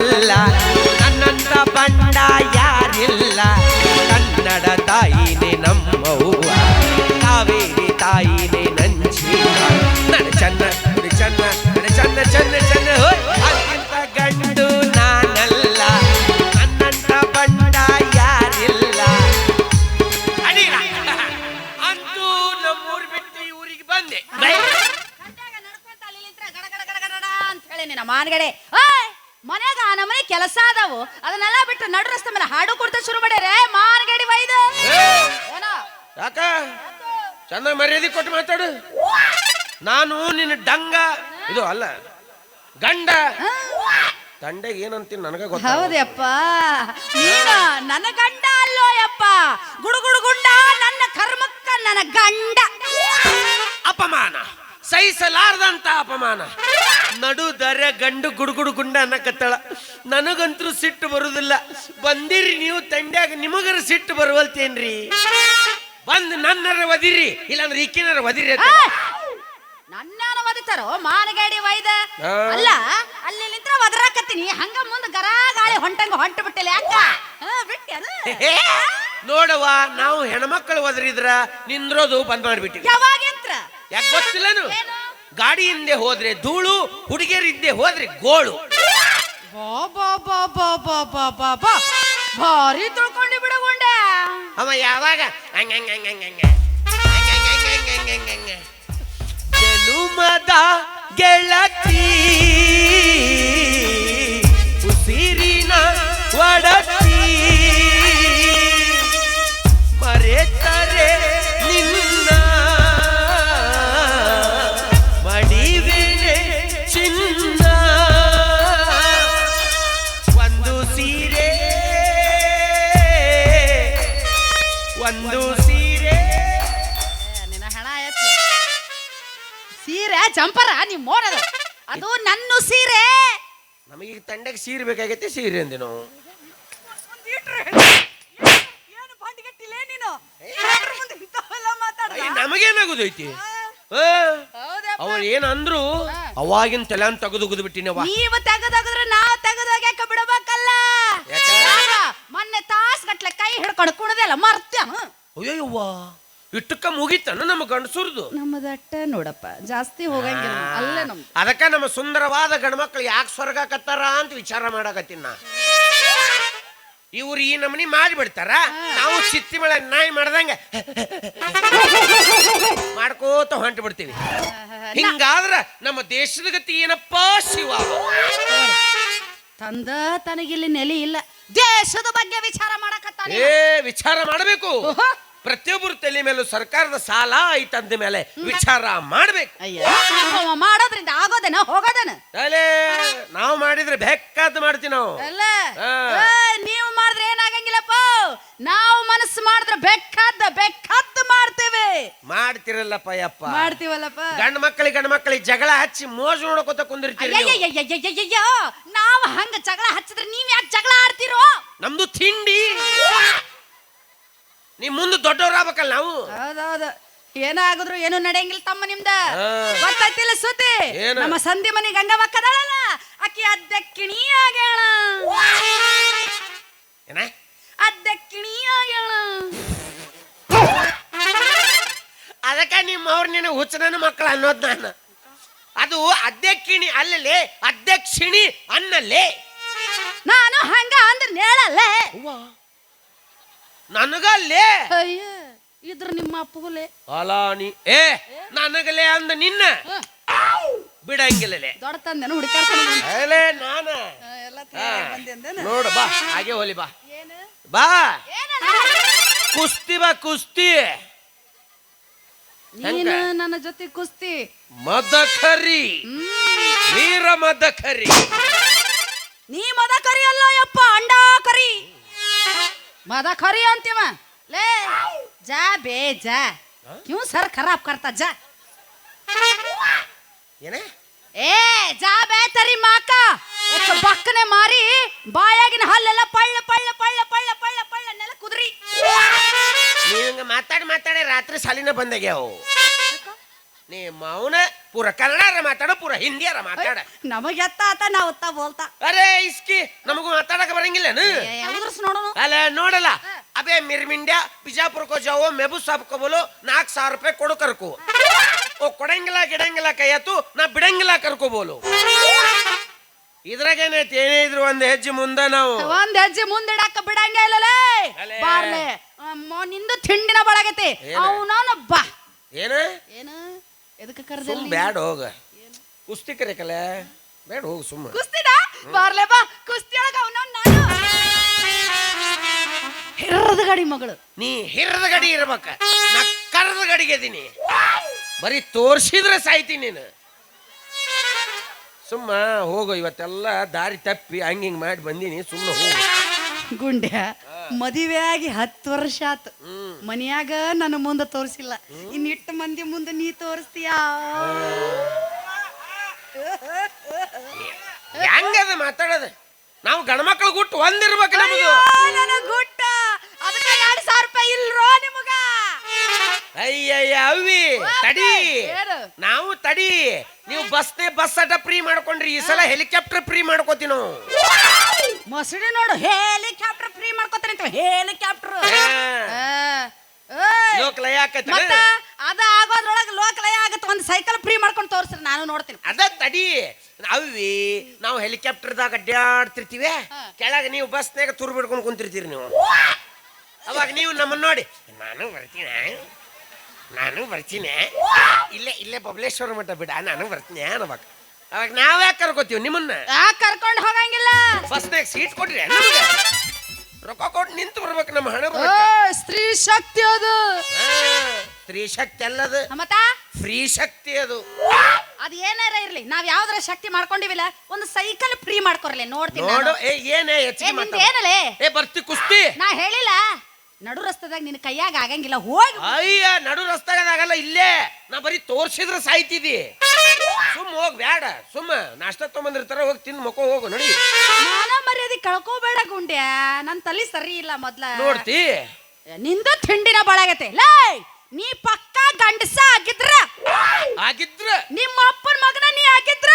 ಇಲ್ಲ. ನನ್ನಂತ ಬಂಡ ಯಾರಿಲ್ಲ. ಕನ್ನಡ ತಾಯಿನೇ ನಮ್ಮವ್ವ ಕಾವೇರಿ ತಾಯಿನೇ ನಂಜಿ ನಡ ಚನ್ನ ನಡ ಚನ್ನ ನಡ ಚನ್ನ ಚನ್ನ ಚನ್ನ. ಅದಕ್ಕಿಂತ ಗಂಡು ನಾನಲ್ಲ. ನನ್ನಂತ ಬಂಡ ಯಾರಿಲ್ಲ. ಅಡಿಲ ಅಂತೂ ನಮ್ಮೂರು ಬಿಟ್ಟು ಊರಿಗೆ ಬಂದೆ. ಅಂತ ಹೇಳಿ ನಿನ್ನ ಮಾನ್ಗಡೆ ಓಯ್ ಮನ್ಯಾಗ ಆ ನಮನೆ ಕೆಲಸ ಅದಾವು ಅದನ್ನೆಲ್ಲ ಬಿಟ್ಟು ನಡು ರಸ್ತೆ ಮೇಲೆ ಹಾಡು ಕೊಡ್ತಾ ಶುರು ಮಾಡ್ಯಾರೆ. ಏನೋ? ಯಾಕ? ಚಂದ ಮರ್ಯಾದೆ ಕೊಟ್ಟು ಮಾತಾಡು. ನಾನು ನಿನ್ನ ಡಂಗ. ಇದು ಅಲ್ಲ ಗಂಡ. ತಂಡೆಗೆ ಏನಂತೀನಿ ನನಗ ಗೊತ್ತ? ಹೌದಪ್ಪ ನೀನು ನನ್ನ ಗಂಡ ಅಲ್ಲೋ ಅಪ್ಪ ಗುಡುಗುಡು ಗುಂಡ ನನ್ನ ಕರ್ಮಕ್ಕ ನನ್ನ ಗಂಡ. ಅಪಮಾನ. ಸಹಿಸಲಾರದಂತ ಅಪಮಾನ. ನಡು ದರ ಗಂಡು ಗುಡುಗುಡು ಗುಂಡ ಅನ್ನಕತ್ತಳ. ನನಗಂತೂ ಸಿಟ್ಟು ಬರುದಿಲ್ಲ. ಬಂದಿರಿ ನೀವು ತಂಡ್ಯಾಗ ನಿಮಗರ ಸಿಟ್ಟು ಬರುವಲ್ತೇನ್ರಿ? ಬಂದ್ ನನ್ನರ ಒದಿರಿ. ಇಲ್ಲಾಂದ್ರೆ ಈಕಿನರ ಒದಿರಿ ಅಂತ. ನನ್ನಾನ ಒದಿತಾರೋ? ಮಾನಗಾಡಿ ವೈದ ಆ. ಅಲ್ಲ ಅಲ್ಲಿ ನಿಂತ್ರ ಒದರಾಕತ್ತೀನಿ. ಹಂಗ ಮುಂದ ಗರಾ ಗಾಳಿ ಹೊಂಟಂಗ ಹೊಂಟ ಬಿಟ್ಟಿಲ್ಲ ಯಾಕ ಬಿಟ್ಟೆನು? ಹೇ, ನೋಡವ್ವ ನಾವು ಹೆಣ್ಮಕ್ಳು ಒದರಿದ್ರ ನಿಂದ್ರೋದು ಬಂದ್ ಮಾಡ್ಬಿಟ್ಟಿವಿ. ಯಾವಾಗ ಯಾಕೆ ಗೊತ್ತಿಲ್ಲನು ಏನು? ಗಾಡಿ ಹಿಂದೆ ಹೋದ್ರೆ ಧೂಳು ಹುಡುಗಿಯರಿಂದೆ ಹೋದ್ರೆ ಗೋಳು. ಭಾರಿ ತಿಳ್ಕೊಂಡು ಬಿಡಗೊಂಡೆ ಅವ ಯಾವಾಗ? ಜನುಮದ ಗೆಳತಿ. ಸೀರೆ ಜಂಪರ ನೀವು ಮೋಡದ. ಅದು ನನ್ನ ಸೀರೆ. ನಮಗೆ ತಂಡಕ್ಕೆ ಸೀರೆ ಬೇಕಾಗೈತೆ ಸೀರೆ ಅಂದೆ ನಾವು. ಏನು ಬಂಡಿಗಟ್ಟಿಲ್ಲ ನೀನು? ಅಯ್ಯ, ನಮಗೇನಾಗೋದೈತಿ ಅವ್ರು ಏನ್ ಅಂದ್ರು ಅವಾಗಿನ ತಲೆ ಅಂತ ತೆಗೆದು ಬಿಟ್ಟಿನವ ನೀವು ತೆಗೆದೋಗಿದ್ರೆ ನಾವು ತೆಗೆದೋಗ್ಯಾಕ ಬಿಡಬೇಕಲ್ಲ? ಯಾಕ? ಯಾಕ? ಮೊನ್ನೆ ತಾಸ್ ಗಟ್ಲೆ ಕೈ ಹಿಡ್ಕೊಂಡು ಕುಣದೆಲ್ಲ ಮರ್ತ್ಯ ಅಯ್ಯವ್ವ ಇಟ್ಟಕ್ಕ ಮುಗಿತನ ನಮ್ಮ ಗಂಡಸುರ್ದು ನಮ್ಮದಟ್ಟ ನೋಡಪ್ಪ ಜಾಸ್ತಿ ಹೋಗಂಗಿಲ್ಲ ಅಲ್ಲೇ ಅದಕ್ಕ ನಮ್ಮ ಸುಂದರವಾದ ಗಂಡ್ಮಕ್ಳು ಯಾಕೆ ಸ್ವರ್ಗ ಕತ್ತಾರ ಅಂತ ವಿಚಾರ ಮಾಡಕತ್ತಿನ ನಾ. ಇವ್ರು ಈ ನಮನಿ ಮಾಡಿಬಿಡ್ತಾರ ನಾವು ಚಿತ್ತಿ ಮಳೆ ನಾಯಿ ಮಾಡ್ದಂಗೆ ಮಾಡ್ಕೋತ ಹೊಂಟು ಬಿಡ್ತೀವಿ ಹಿಂಗಾದ್ರ ನಮ್ಮ ದೇಶದ ಗತಿ ಏನಪ್ಪಾ ಶಿವ? ತಂದ ತನಗಿಲ್ಲಿ ನೆಲೆ ಇಲ್ಲ. ದೇಶದ ಬಗ್ಗೆ ವಿಚಾರ ಮಾಡಕತ್ತಾನೆ ಏ ವಿಚಾರ ಮಾಡಬೇಕು. ಪ್ರತಿಯೊಬ್ಬರ ತಲೆ ಮೇಲೂ ಸರ್ಕಾರದ ಸಾಲ ಐತಂದ ಮೇಲೆ ವಿಚಾರ ಮಾಡ್ಬೇಕು. ಅಯ್ಯ ಮಾಡೋದ್ರಿಂದ ಆಗೋದೇನ ಹೋಗೋದೇನ? ನಾವು ಮಾಡಿದ್ರೆ ಬೆಕ್ಕಾದ್ ಮಾಡ್ತೀವಿ ನಾವು. ಅಲ್ಲ ನೀವು ಮಾಡಿದ್ರೆ ಏನಾಗಂಗಿಲ್ಲಪ್ಪ? ನಾವು ಮನಸ್ಸು ಮಾಡಿದ್ರೆ ಬೆಕ್ಕದ್ದ ಬೆಕ್ಕದ್ದ ಮಾಡ್ತೇವೆ. ಮಾಡ್ತಿರಲ್ಲಪ್ಪ ಯಪ್ಪ. ಮಾಡ್ತೀವಲ್ಲಪ್ಪ. ಗಂಡ ಮಕ್ಕಳಿಗೆ ಗಂಡ ಮಕ್ಕಳಿಗೆ ಜಗಳ ಹಚ್ಚಿ ಮೋಜು ನೋಡ್ಕೋತ ಕುಂದಿರ್ತೀರಿ ನಾವು. ಹಂಗ ಜಗಳ ಹಚ್ಚಿದ್ರೆ ನೀವ್ ಯಾಕೆ ಜಗಳ ಆಡ್ತಿರೋ ನಮ್ದು ತಿಂಡಿ ನೀ ಮುಂದೆ ದೊಡ್ಡವರಾಗಬೇಕಲ್ಲ ನಾವು? ಹೌದೌದು. ಏನಾಗಿದ್ರು ಏನು ನಡೆಯಂಗಿಲ್ಲ ತಮ್ಮ ನಿಮ್ದ. ಗೊತ್ತಾಯ್ತಿಲ್ಲ ಸುದ್ದಿ ಏನು? ನಮ್ಮ ಸಂಧಿ ಮನಿ ಗಂಗವಕ್ಕದಳಲ್ಲ ಅಕ್ಕಿ ಅದ್ದಕ್ಕಿಣಿ ಆಗ್ಯಾಳ ಏನ? ಅದ್ದಕ್ಕಿಣಿ ಆಗ್ಯಾಳ ಅದಕ್ಕ ನಿಮ್ಮವ್ರ ನಿನ್ನ ಹುಚ್ಚನ ಮಕ್ಕಳು ಅನ್ನೋದು ನಾನು. ಅದು ಅಧ್ಯಕ್ಷಿಣಿ ಅಲ್ಲಲ್ಲಿ ಅಧ್ಯಕ್ಷಿಣಿ ಅನ್ನಲ್ಲೇ. ನಾನು ಹಂಗ ಅಂದ್ರೆ ನೇಳಲ್ಲೇ. ನನಗಲ್ಲೇ? ಅಯ್ಯ ಇದ್ರ ನಿಮ್ಮ ಅಪ್ಪಗುಲೆ. ಅಲಾನಿ ಏ ನನಗಲೇ ಅಂದ ನಿನ್ನ? ಬಿಡಂಗಿಲ್ಲಲೇ. ದೊಡ್ಡ ತಂದೆನ ಹುಡುಕಾಡ್ಕೊಂಡು ಬಂದ. ಅಲೇ ನಾನ? ಎಲ್ಲ ಬಂದಿಂದೇನ? ನೋಡು ಬಾ ಹಾಗೆ ಹೋಲಿ ಬಾ. ಏನು? ಬಾ? ಕುಸ್ತಿ ಬಾ ಕುಸ್ತಿ. ನೀನು ನನ್ನ ಜೊತೆ ಕುಸ್ತಿ. ಮದಕರಿ. ನೀರ ವೀರ ಮದಕರಿ ನೀ ಮದ ಕರಿ ಅಲ್ಲ ಯಪ್ಪ ಅಂಡಾ ಕರಿ ಮದ ಖರಿ ಅಂತೀವ. ಲೇ ಜಾ ಬೇ ಜಾ. ಕ್ಯೂ ಸರ್ ಖರಾಬ್ ಕರ್ತಾ ಜಾ. ಏನೇ? ಏ ಜಾ ಬೇ ತರಿ ಮಾಕ. ಬಕ್ಕನೆ ಮಾರಿ ಬಾಯಾಗಿನ ಹಲ್ಲೆಲ್ಲ ಪಳ್ಳ ಪಳ್ಳ ಪಳ್ಳ ಪಳ್ಳ ಪಳ್ಳ ಪಳ್ಳ ನೆಲ ಕುದ್ರಿ. ನೀವು ಹಿಂಗ ಮಾತಾಡಿ ಮಾತಾಡಿ ರಾತ್ರಿ ಸಾಲಿನ ಬಂದಾಗ್ಯಾವ ನೀ ಮೌನ ಪೂರ ಕನ್ನಡ ಮಾತಾಡ ಪೂರ ಹಿಂದಿಯಾರ ಮಾತಾಡ. ನಮಗೆ ಎತ್ತ ಆತ ನಾ ಒತ್ತ ಬೋಲ್ತಾ. ಅರೆ ಇಸ್ಕಿ ನಮಗೂ ಮಾತಾಡಕ ಬರಂಗಿಲ್ಲ ನೋಡೋನು. ಅಲ್ಲ ನೋಡಲ್ಲ. ಅಬೇ ಮಿರ್ಮಿಂಡ್ಯಾ ಬಿಜಾಪುರಕ್ಕೋ ಜಾವೋ ಮೆಬು ಸಾಬ್ಕೋ ಬೋಲು ನಾಲ್ಕು ಸಾವಿರ ರೂಪಾಯಿ ಕೊಡು ಕರ್ಕು. ಓ ಕೊಡಂಗಿಲ್ಲ ಗಿಡಂಗಿಲ್ಲ ಕೈಯತ್ತು ನಾ ಬಿಡಂಗಿಲ್ಲ ಕರ್ಕೋಬೋಲು ಇದ್ರಾಗೇನೆ ಇದ್ರಾಗೇನೈತಿ ಏನೇ ಇದ್ರು ಒಂದ್ ಹೆಜ್ಜೆ ಮುಂದೆ ನಾವು. ಒಂದ್ ಹೆಜ್ಜೆ ಮುಂದಿಡಾಕ ಬಿಡಂಗೆ ಇಲ್ಲಲೇ? ಅಲೇ. ಬಾರ್ಲೆ. ಅಮ್ಮ, ನಿಂದು ತಿಂಡಿನ ಬಳಗತಿ. ಅವನ ಬಾ. ಏನ? ಏನು? ಎದಕ್ಕೆ ಸುಮ್ ಕರ್ದಿಲ್ಲ ಬ್ಯಾಡ ಹೋಗ. ಕುಸ್ತಿ ಕರಿಕಲ್ಲ ಬೇಡ ಹೋಗು ಸುಮ್ಮ. ಕುಸ್ತಿನ? ಬಾರ್ಲೆ ಬಾ. ಕುಸ್ತಿ ಒಳಗ ಅವನವನ್ ನಾನು. ಹಿರದ ಗಾಡಿ ಮಗಳು. ನೀ ಹಿರದ ಗಡಿ ಇರ್ಬೇಕ. ನಾ ಕರದ ಗಡಿಗೆ ಇದೀನಿ. ಬರೀ ತೋರ್ಸಿದ್ರೆ ಸಾಯ್ತೀನಿ ನೀನು. ಸುಮ್ಮ ಹೋಗು ಇವತ್ತೆಲ್ಲ ದಾರಿ ತಪ್ಪಿ ಹಂಗಿಂಗ್ ಮಾಡಿ ಬಂದೀನಿ. ಸುಮ್ಮನೆ ಹೋಗು. ಗುಂಡ್ಯ. ಮದುವೆ ಆಗಿ ಹತ್ತು ವರ್ಷ ಆತು. ಮನೆಯಾಗ ನನ್ನ ಮುಂದೆ ತೋರಿಸಿಲ್ಲ. ಇನ್ನಿಟ್ಟು ಮಂದಿ ಮುಂದೆ ನೀ ತೋರಿಸ್ತೀಯಾ? ಹೆಂಗದ ಮಾತಾಡೋದು? ನಾವು ಗಂಡ್ಮಕ್ಳು ಗುಟ್ಟು ಒಂದಿರ್ಬೇಕು ನಮಗೆ ಗುಟ್ಟ. ಅದಕ್ಕೆ ಎರಡು ಸಾವಿರ ರೂಪಾಯಿ ಇಲ್ರೋ ನಿಮಗ? ಅಯ್ಯಯ್ಯ ಅವಿ ತಡಿ. ನಾವು ತಡಿ. ನೀವು ಬಸ್ನೇ ಬಸ್ ಅಟ ಫ್ರೀ ಮಾಡ್ಕೊಂಡ್ರಿ. ಈ ಸಲ ಹೆಲಿಕಾಪ್ಟರ್ ಫ್ರೀ ಮಾಡ್ಕೋತೀವಿ ನಾವು. ಮೊಸಳಿ ನೋಡು ಹೆಲಿಕಾಪ್ಟರ್ ಫ್ರೀ ಮಾಡ್ಕೊತಾನೆ ಅಂತ ಹೆಲಿಕಾಪ್ಟರ್. ಲೋಕ ಲಯ ಆಕೈತೆ ಮತ್ತ ಅದ ಲೋಕ ಲಯ ಆಗತ್ತ ಒಂದು ಸೈಕಲ್ ಫ್ರೀ ಮಾಡ್ಕೊಂಡು ತೋರಿಸ್ರಿ ನಾನು ನೋಡ್ತೀನಿ. ಅದ ತಡಿ. ಅವಿ ನಾವು ಹೆಲಿಕಾಪ್ಟರ್ದಾಗ ಅಡ್ಡಾಡ್ತಿರ್ತೀವಿ. ಕೆಳಗ ನೀವು ಬಸ್ನಾಗ ತುರು ಬಿಡ್ಕೊಂಡು ಕುಂತಿರ್ತೀರಿ ನೀವು. ಅವಾಗ ನೀವು ನಮ್ಮನ್ನ ನೋಡಿ ನಾನು ಬರ್ತೀನಿ? ನಾನು ಬರ್ತೀನಿ? ಇಲ್ಲೇ ಇಲ್ಲೇ ಬಬಲೇಶ್ವರ ಮಠ ಬಿಡ ನಾನು ಬರ್ತೀನಿ ಅವಾಗ ಅವಾಗ ನಾವ್ಯಾಕೆ ಕರ್ಕೋತೀವಿ ನಿಮ್ಮನ್ನ? ಯಾಕೆ ಕರ್ಕೊಂಡು ಹೋಗಂಗಿಲ್ಲ. ಬಸ್ನಾಗ ಸೀಟ್ ಕೊಡ್ರಿ ರೊಕ್ಕ ಕೊಟ್ಟು ನಿಂತು ಬರ್ಬೇಕು ನಮ್ಮ ಹಣ ಓ, ಸ್ತ್ರೀ ಶಕ್ತಿ ಅದು. ಸ್ತ್ರೀ ಶಕ್ತಿ ಅಲ್ಲದು. ಮತ್ತ? ಫ್ರೀ ಶಕ್ತಿ ಅದು. ಅದ್ ಏನಾರ ಇರ್ಲಿ ನಾವ್ ಯಾವ್ದಾರ ಶಕ್ತಿ ಮಾಡ್ಕೊಂಡಿವಿಲ್ಲ ಒಂದು ಸೈಕಲ್ ಫ್ರೀ ಮಾಡ್ಕೊರ್ಲಿ ನೋಡ್ತೀನಿ ನೋಡು ನಾನು. ಏ ಏನೇ ಏ ಹೆಚ್ಚಿಗೆ ನಿಂದ್ ಮಾತಾಡ. ಏನಲೇ? ಏ ಬರ್ತಿ ಕುಸ್ತಿ. ನಾ ಹೇಳಿಲ್ಲ ನಡು ರಸ್ತದಾಗ ನಿನ್ ಕೈಯಾಗ ಆಗಂಗಿಲ್ಲ ಹೋಗಿ ಅಯ್ಯ ನಡು ರಸ್ತಾಗದಾಗಲ್ಲ ಇಲ್ಲೇ. ನಾ ಬರೀ ತೋರ್ಸಿದ್ರೆ ಸಾಯ್ತಿದಿ. ಸುಮ್ಮ ಹೋಗ್ ಬ್ಯಾಡ ಸುಮ್ಮ. ನಾಷ್ಟ ತಗೊಂಡಿರ್ತಾರ ಹೋಗಿ ತಿಂದು ಮಕ್ಕೋ ಹೋಗು ನೋಡಿ. ಮಾನ ಮರ್ಯಾದೆ ಕಳ್ಕೋಬೇಡ ಗುಂಡ್ಯ. ನನ್ ತಲೆ ಸರಿ ಇಲ್ಲ ಮೊದ್ಲ. ನೋಡ್ತಿ. ನಿಂದು ತಿಂಡಿನ ಬಳಗತೆ. ಲೈ ನೀ ಪಕ್ಕ ಗಂಡಸ ಆಗಿದ್ರ. ಆಗಿದ್ರ? ನಿಮ್ಮ ಅಪ್ಪನ ಮಗನ ನೀ ಆಗಿದ್ರ.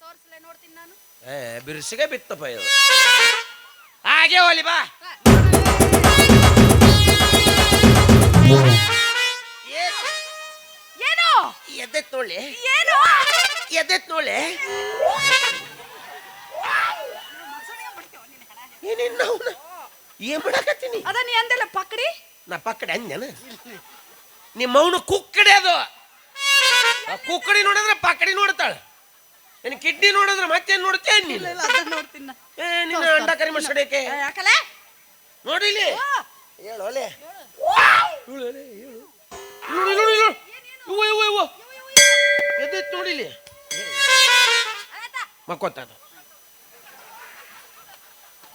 ತೋರ್ಸಲೆ ನೋಡ್ತೀನಿ ನಾನು. ಏ ಬಿರ್ಸಿಗೆ ಬಿತ್ತಪ್ಪ ಇದು ಹಾಗೆ ಹೋಲಿ ಬಾ. ಎದ್ದೆತ್ ನೋಡ್ಲಿ ಏನು? ಎದ್ದೆತ್ ನೋಡ್ಲಿ ಏನೇನ್ ನಾವು? ಏನ್ ಮಾಡಕತ್ತೀನಿ? ಅದ ನೀ ಅಂದಲ್ಲ ಪಕ್ಕಡಿ ನಾ ಪಕ್ಕಡೆ ಅಂದ್ಯಾನ? ನಿಮ್ಮ ಅವನು ಕುಕ್ಕಡೆ ಅದು. ಆ ಕುಕ್ಕಡಿ ನೋಡಿದ್ರೆ ಪಕ್ಕಡಿ ನೋಡ್ತಾಳ. ನಿನ್ ಕಿಡ್ನಿ ನೋಡಿದ್ರೆ ಮತ್ತೇನ್ ನೋಡ್ತೇನ್ ನೀನು. ಏ ನಿನ್ನ ಅಂಡ ಕರಿ ಯಾಕಲ್ಲ ಯಾಕಲೆ? ನೋಡಿಲಿ ಹೇಳು ಒಲೆ ಹೇಳು ಹೇಳು. ಹೇಳು. ನೋಡು, ಎದ್ದೈತ್ ನೋಡಿಲಿ? ಮಕ್ಕೋತಾನ.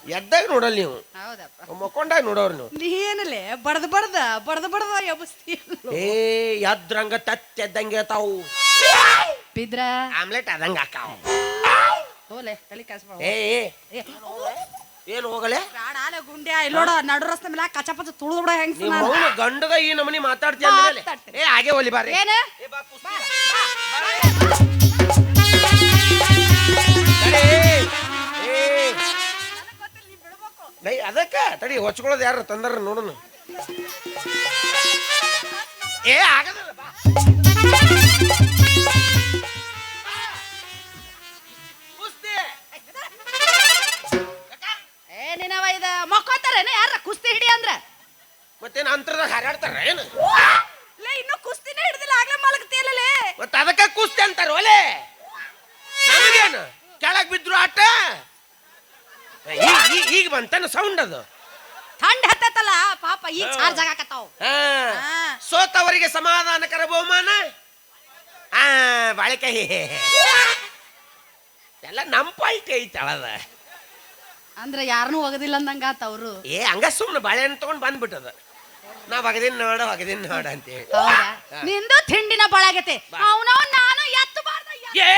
ಎದ್ದಾಗ ನೋಡಲ್ಲ ನೀವು? ಹೌದಪ್ಪ. ಮಕ್ಕೊಂಡಾಗ ನೋಡೋರು ನೀವು? ನೀ ಬಡದ ಬಡದ ಬಡದ ಬಡದ ಎಬ್ಬಸ್ತೀಯ ಏ ಎದ್ರಂಗ ತತ್ತೆದ್ದಂಗೆ ತಾವು. ಬಿದ್ರ? ಆಮ್ಲೆಟ್ ಅದಂಗ ಹಾಕಾವ. ಹೋಲೆ ತಲೆ ಕಾಸ್ಬ ಏ. ಏ, ಏನು ಹೋಗಲೆ? ಬ್ಯಾಡ ಆಲೆ ಗುಂಡ್ಯ ಇಲ್ಲಿ ನೋಡ ನಡು ರಸ್ತೆ ಮೇಲೆ ಕಚಪಚ ತುಳಿದು ಬಿಡ ಹೆಂಗ್ ನಿಮ್ಮ ಅವನು ಗಂಡಗ ಈ ನಮನಿ ಮಾತಾಡ್ತೀಯ ಅಂದ್ಮೇಲೆ ಮಾತಾಡ್ತೀನಿ. ಏ ಹಾಗೆ ಒಲಿ ಬಾರಿ ಏನ? ಏ, ಬಾ, ಕುಸ್ತಿ. ತಡಿ. ಏ. ನೈ ಅದಕ್ಕ ತಡಿ ಹೊಚ್ಕೊಳ್ಳೋದು ಯಾರು ತಂದರ ನೋಡೋಣ. ಏ ಆಗದಲ್ಲ ಬಾ. ನಿನವ ಇದ ಮಕ್ಕೋತಾರೇನ ಯಾರ? ಕುಸ್ತಿ ಹಿಡಿ ಅಂದ್ರ? ಮತ್ತೇನು ಅಂತರದಾಗ ಹಾರಾಡ್ತಾರ ಏನು? ಲೇ ಇನ್ನು ಕುಸ್ತಿನೇ ಹಿಡ್ದಿಲ್ಲ ಆಗ್ಲೇ ಮಲಗತಿಯಲ್ಲೇ ಮತ್ತ ಅದಕ್ಕೆ ಕುಸ್ತಿ ಅಂತಾರ ಒಲೆ ನಮಗೇನು ಕೆಳಗ್ ಬಿದ್ರು ಆಟ? ಈಗ ಈಗ- ಬಂತನ ಸೌಂಡ್ ಅದು? ಥಂಡ್ ಹತ್ತೈತಲ್ಲ ಪಾಪ ಈಗ ಚಾರ್ಜ್ ಆಗಾಕತ್ತಾವ. ಸೋತವರಿಗೆ ಸಮಾಧಾನಕರ ಬಹುಮಾನ? ಆ ಬಾಳೆಕಾಯಿ ಎಲ್ಲ ನಮ್ಮ ಪಾಲ್ಟಿ ಐತಳದ ಅಂದ್ರ ಯಾರನ್ನೂ ಹೋಗೋದಿಲ್ಲ ಅಂದಂಗ ಆತ ಅವ್ರು. ಏ ಹಂಗ ಸುಮ್ಮನೆ ಬಾಳೆಹಣ್ಣು ತಗೊಂಡ್ ಬಂದ್ಬಿಟ್ಟದ. ನಾ ಒಗದಿನ್ ನೋಡ ಒಗದಿನ್ ನೋಡ ಅಂತ ಹೇಳಿ ನಿಂದು ತಿಂಡಿನ ಬಳಗತೆ. ಅವನವ್ ಅವನವ ನಾನು ಎತ್ತು ಬಾರ್ದ ಏ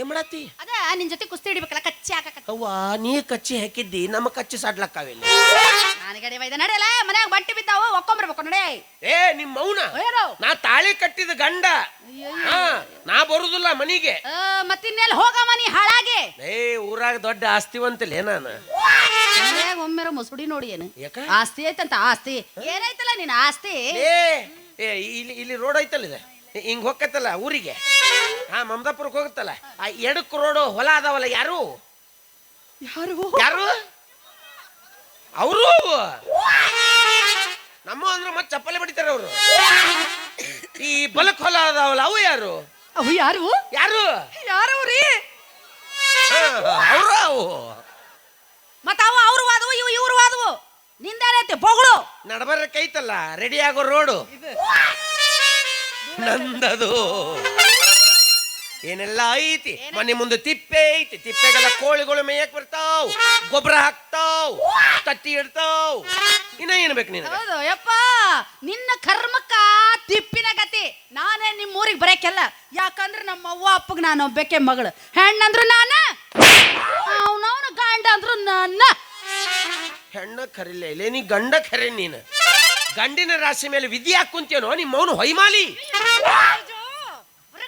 ಏನ್ ಮಾಡತ್ತಿ? ಅದ ನಿನ್ ಜೊತೆ ಕುಸ್ತಿ ಹಿಡಿಬೇಕಲ್ಲ ಕಚ್ಚಿ ಹಾಕಕ್ಕ. ಅವ್ವ ನೀ ಕಚ್ಚಿ ಹಾಕಿದ್ದಿ ನಮ್ಮ ಕಚ್ಚಿ ಸಾಡ್ಲಕ್ಕಾವಿಲ್ಲ ನನಗಡೆ ವೈದ ನಡೆಯಲ್ಲ ಮನ್ಯಾಗ ಬಟ್ಟೆ ಬಿದ್ದಾವ ಒಕ್ಕೊಂಬರ್ಬೇಕು ನಡೆ. ಏ ನಿಮ್ಮ ಮೌನ? ಏನು ನಾ ತಾಳಿ ಕಟ್ಟಿದ ಗಂಡ. ಹಾ ನಾ ಬರುದಿಲ್ಲ ಮನಿಗೆ. ಮತ್ತಿನ್ನೆಲ್ಲಿ ಹೋಗಮ್ಮ ನೀ ಹಾಳಾಗಿ. ಏ ಊರಾಗ ದೊಡ್ಡ ಆಸ್ತಿವಂತಲೇ ನಾನು. ಮನ್ಯಾಗ ಒಮ್ಮೆರ ಮುಸುಡಿ ನೋಡಿ ಏನು. ಯಾಕ? ಆಸ್ತಿ ಐತಂತ ಆಸ್ತಿ. ಏನೈತಲ್ಲ ನಿನ್ನ ಆಸ್ತಿ? ಏ ಏ ಇಲ್ಲಿ ಇಲ್ಲಿ ರೋಡ್ ಐತಲ್ಲ ಇದು? ಹಿಂಗ್ ಹೋಗತ್ತಲ್ಲ ಊರಿಗೆ? ಹಾ ಮಮದಾಪುರಕ್ಕೆ ಹೋಗುತ್ತಲ್ಲ? ಆ ಎಡಕ್ ರೋಡು ಹೊಲ ಅದಾವಲ್ಲ ಯಾರು? ಯಾರು? ಯಾರು? ಅವರು? ನಮ್ಮ ಅಂದ್ರೆ ಮತ್ತೆ ಚಪ್ಪಲಿ ಬಡಿತಾರೆ ಅವರು. ಈ ಬಲಕ್ ಹೊಲ ಅದಾವಲ್ಲ ಅವು ಯಾರು? ಅವು ಯಾರು? ಯಾರು? ಯಾರು ರೀ ಅವರು ಅವು. ಮತ್ತ ಅವು ಅವ್ರು ವಾದವು ಇವು ಇವ್ರು ವಾದವು ನಿಂದೇನೈತೆ ಪೊಗಳು ನಡಬರ್ರೆ ಕೈತಲ್ಲ ರೆಡಿ ಆಗೋ ರೋಡು. ನಂದದು. ಏನೆಲ್ಲ ಐತಿ? ಮನೆ ಮುಂದೆ ತಿಪ್ಪೆ ಐತಿ. ತಿಪ್ಪೆಗೆಲ್ಲ ಕೋಳಿಗಳು ಮೇಯಕ್ ಬರ್ತಾವ್. ಗೊಬ್ಬರ ಹಾಕ್ತಾವ್. ತಟ್ಟಿ ಇಡ್ತಾವ್. ಇನ್ನ ಏನ್ ಬೇಕು ನೀನು ಹೌದು ಯಪ್ಪ. ನಿನ್ನ ಕರ್ಮಕ್ಕ ತಿಪ್ಪಿನ ಗತಿ. ನಾನೇ ನಿಮ್ಮ ಊರಿಗೆ ಬರಕ್ಕೆಲ್ಲ. ಯಾಕಂದ್ರೆ ನಮ್ಮ ಅವ್ವ ಅಪ್ಪಗೆ ನಾನು ಒಬ್ಬಕ್ಕೆ ಮಗಳು. ಹೆಣ್ಣಂದ್ರು ನಾನ ಅವನವನ ಗಂಡ ಅಂದ್ರು ನನ್ನ. ಹೆಣ್ಣ ಕರಿಲೇ. ಇಲ್ಲ ನೀ ಗಂಡ ಕರೆ ನೀನು. ಗಂಡಿನ ರಾಶಿ ಮೇಲೆ ವಿಧಿ ಹಾಕುಂತೇನೋ ನಿಮ್ಮ ಅವನು ಹೊಯ್ಮಾಲಿ.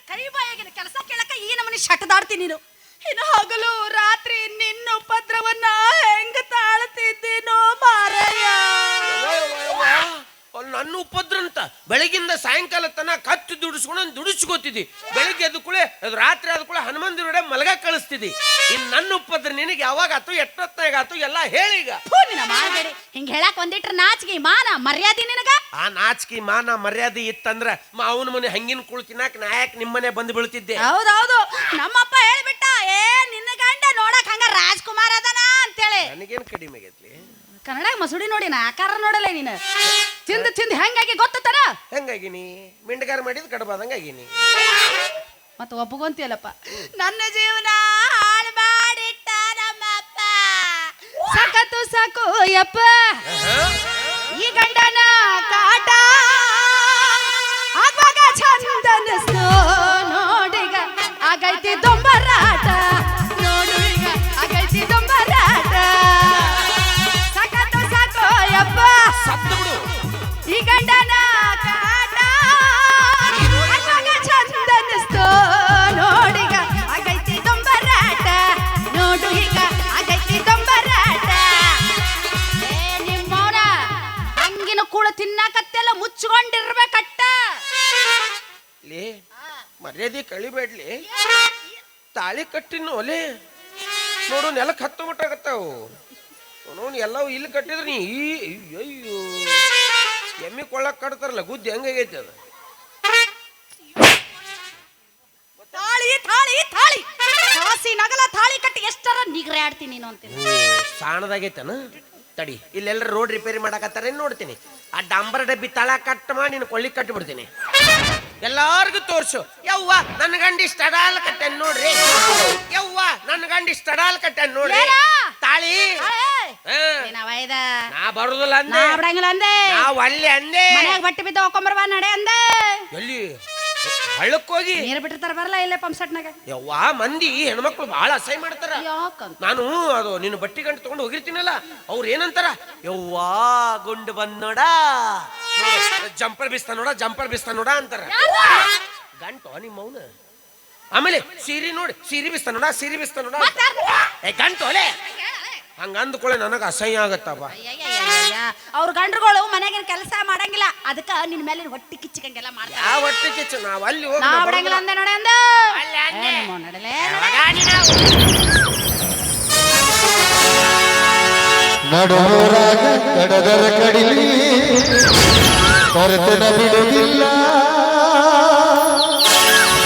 ಬರೀ ಕೈ ಬಾಯಾಗಿನ ಕೆಲಸ ಕೇಳಕ ಈ ನಮ್ಮನೆ ಶಟದಾಡ್ತೀನಿ ನೀನು. ಇನ್ನು ಹಗಲು ರಾತ್ರಿ ನಿನ್ನ ಉಪದ್ರವನ್ನ ಹೆಂಗ ತಾಳ್ತಿದ್ದೀನೋ ಮಾರಯ್ಯ. ನನ್ನ ಉಪದ್ರ ಅಂತ ಬೆಳಗಿಂದ ಸಾಯಂಕಾಲ ತನ ಕತ್ತು ದುಡಿಸ್ಕೊಂಡು ದುಡಿಸ್ಕೋತಿದ್ದಿ. ಬೆಳಿಗ್ಗೆ ಎದ್ದು ಕುಳೆ ಅದು ರಾತ್ರಿ ಆದ ಕೂಡ ಹನುಮಂತ ದೇವ್ರ ಮಲಗ ಕಳಿಸ್ತಿದ್ದಿ. ಇನ್ ನನ್ನ ಉಪದ್ರ ನಿನಗೆ ಯಾವಾಗ ಆತು ಎಷ್ಟೊತ್ತಾಗ ಆತು ಎಲ್ಲ ಹೇಳಿ ಈಗ. ಫೂ ನಿನ್ನ ಮಾರ್ಬೇಡಿ ಹಿಂಗ ಹೇಳಕ್ ಒಂದಿಟ್ರ ನಾಚಿಗೆ ಮಾನ ಮರ್ಯಾದೆ ನಿನಗ? ಆ ನಾಚಿಕೆ ಮಾನ ಮರ್ಯಾದೆ ಇತ್ತಂದ್ರ ಅವನ ಮನೆ ಹಂಗಿನ ಕುಳ್ ತಿನ್ನಾಕ ನಾಯಕ್ ನಿಮ್ಮನೆ ಬಂದು ಬೀಳ್ತಿದ್ದೆ. ಹೌದೌದು. ನಮ್ಮಪ್ಪ ಹೇಳ್ಬಿಟ್ಟ ಏ ನಿನ್ನ ಗಂಡ ನೋಡಕ್ ಹಂಗ ರಾಜ್ಕುಮಾರ್ ಅದನ? ಅಂತೇಳಿ. ನನಗೇನ್ ಕಡಿಮೆ ಆಗೈತಿ ಕನ್ನಡ ಮಸೂಡಿ ನೋಡಿ ನಾ ಆಕಾರ ನೋಡಲ್ಲ ನೀನು. ತಿಂದು ತಿಂದು ಹೆಂಗಾಗಿ ಗೊತ್ತತನ? ಹೆಂಗಾಗಿನಿ? ಮಿಂಡಗಾರ ಮಾಡಿದ್ ಕಡಬಾದಂಗಾಗಿನಿ. ಮತ್ತೆ ಒಪ್ಪಗೊಂತಿಯಲ್ಲಪ್ಪ ನನ್ನ ಜೀವನ ಹಾಳು ಮಾಡಿಟ್ಟ ನಮ್ಮಪ್ಪ. ಸಾಕತ್ತು ಸಾಕು ಯಪ್ಪ. ಈ ಗಂಡನ ಕಾಟ. ಆಗಾಗ ಚಂದನಸ್ತು ನೋಡಿಗ ಆಗೈತಿ ದೊಂಬರಾಟ. ಮರ್ಯಾದೆ ಕಳಿಬೇಡ್ಲಿ. ತಾಳಿ ಕಟ್ಟಿನ ಒಲೆ. ನೋಡು ನೆಲಕ್ಕೆ ಹತ್ತು ಬಿಟ್ಟಾಗತ್ತಾವು ನೋಡು ಎಲ್ಲವೂ ಇಲ್ಲಿ ಕಟ್ಟಿದ್ರೆ ನೀ ಈ ಅಯ್ಯೋ ಎಮ್ಮಿ ಕೊಳ್ಳಕ್ ಕಟ್ತಾರಲ್ಲ ಗುದ್ದಿ ಹೆಂಗಾಗೈತೆ ಅದು? ತಾಳಿ ತಾಳಿ ತಾಳಿ. ಕಾಸಿ ನಗಲ ತಾಳಿ ಕಟ್ಟಿ ಎಷ್ಟರ ನಿಗ್ರೆ ಆಡ್ತೀನಿ ನೀನು ಅಂತೀನಿ ಸಾಣದಾಗೈತನ? ತಡಿ ಇಲ್ಲೆಲ್ಲ ರೋಡ್ ರಿಪೇರಿ ಮಾಡಕತ್ತಾರ ನೋಡ್ತೀನಿ. ಆ ಡಾಂಬರ್ ಡಬ್ಬಿ ತಳ ಕಟ್ ಮಾಡಿ ನಿನ್ನ ಕೊಳ್ಳಿ ಕಟ್ಟಿಬಿಡ್ತೀನಿ ಎಲ್ಲಾರ್ಗು ತೋರ್ಸು ಯವ್ವ ನನ್ನ ಗಂಡ ಇಷ್ಟ ಅಡಾಲ್ ಕಟ್ಟೆನ್ ನೋಡ್ರಿ ಯವ್ವ ನನ್ನ ಗಂಡ ಇಷ್ಟ ಅಡಾಲ್ ಕಟ್ಟೆನ್ ನೋಡ್ರಿ ಏನ? ತಾಳಿ ಏಯ್! ಹಾ. ನೀನ್ ಅವೈದ ನಾ ಬರುದಿಲ್ಲ ನಾ ಅಂದೆ ಬಿಡಂಗಿಲ್ಲ ಅಂದೆ ನಾ ಒಲ್ಲೆ ಅಂದೆ ಮನ್ಯಾಗ ಬಟ್ಟೆ ಬಿದ್ದ ಹೋಕೊಂಬರ್ವ ನಡೆ ಅಂದೆ ಎಲ್ಲಿ ಹಳ್ಳಕ್ ಹೋಗಿ ನೀರ್ ಬಿಟ್ಟಿರ್ತಾರ ಬರಲ್ಲ ಇಲ್ಲೇ ಪಂಪ್ ಸೆಟ್ನಾಗ ಯವ್ವ ಮಂದಿ ಹೆಣ್ಮಕ್ಳು ಬಹಳ ಅಸಹ್ಯ ಮಾಡ್ತಾರ. ಯಾಕಂತ? ನಾನು ಅದು ನಿನ್ನ ಬಟ್ಟಿ ಗಂಟು ತಗೊಂಡು ಹೋಗಿರ್ತೀನಲ್ಲ ಅವ್ರು ಏನಂತಾರ? ಯವ್ವಾ ಗುಂಡು ಬಂದ್ ನೋಡ ಜಂಪರ್ ಬಿಸ್ತ ನೋಡ ಜಂಪರ್ ಬಿಸ್ತ ನೋಡ ಅಂತಾರ. ಗಂಟು ನಿಮ್ಮ ಮೌನ ಆಮೇಲೆ ಸೀರೆ ನೋಡಿ ಸೀರೆ ಬಿಸ್ತ ನೋಡ ಸೀರೆ ಬಿಸ್ತ ನೋಡ. ಏ ಗಂಟು ಅಲೆ ಹಂಗ ಅಂದ್ಕೊಳ್ಳೆ ನನಗೆ ಅಸಹ್ಯ ಆಗತ್ತಪ್ಪ. ಅವ್ರ ಗಂಡ್ರುಗಳು ಮನೆಗಿನ ಕೆಲಸ ಮಾಡಂಗಿಲ್ಲ. ಅದಕ್ಕ ನಿನ್ ಮೇಲೆ ಹೊಟ್ಟಿ ಕಿಚ್ಚಿಕಂಗೆಲ್ಲ ಮಾಡ್ತಾರೆ. ಆ ಹೊಟ್ಟೆ ಕಿಚ್ಚು? ನಾವು ಅಲ್ಲಿ ಹೋಗಿ ನಾ ನಾವ್ ಬಿಡಂಗಿಲ್ಲ. ಅಂದೆ ನೋಡಿ ಅಂದೆ ಅಲ್ಲೇ. ಅಂದೆ. ನಡಲೆ ಯಾವಾಗ ನಡುವರಾಗ ಕಡದರ ಕಡಿಲಿ ಕರ್ತನ ಬಿಡುವುದಿಲ್ಲ.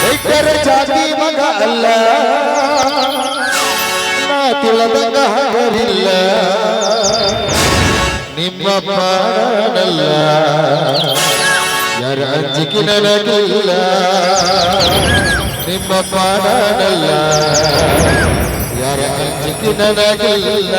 ವೈದ್ಯರ ಜಾತಿ ಮಗ ಅಲ್ಲ. ತಿಳದಂಗ ಹರಿಲ್ಲ. ನಿಮ್ಮ ಪಾಡಲ್ಲ. ಯಾರ ಅಂಜಿಕೆ ನನಗಿಲ್ಲ. ನಿಮ್ಮ ಪಾಡಲ್ಲ. ಯಾರ ಅಂಜಿಕೆ ನನಗಿಲ್ಲ.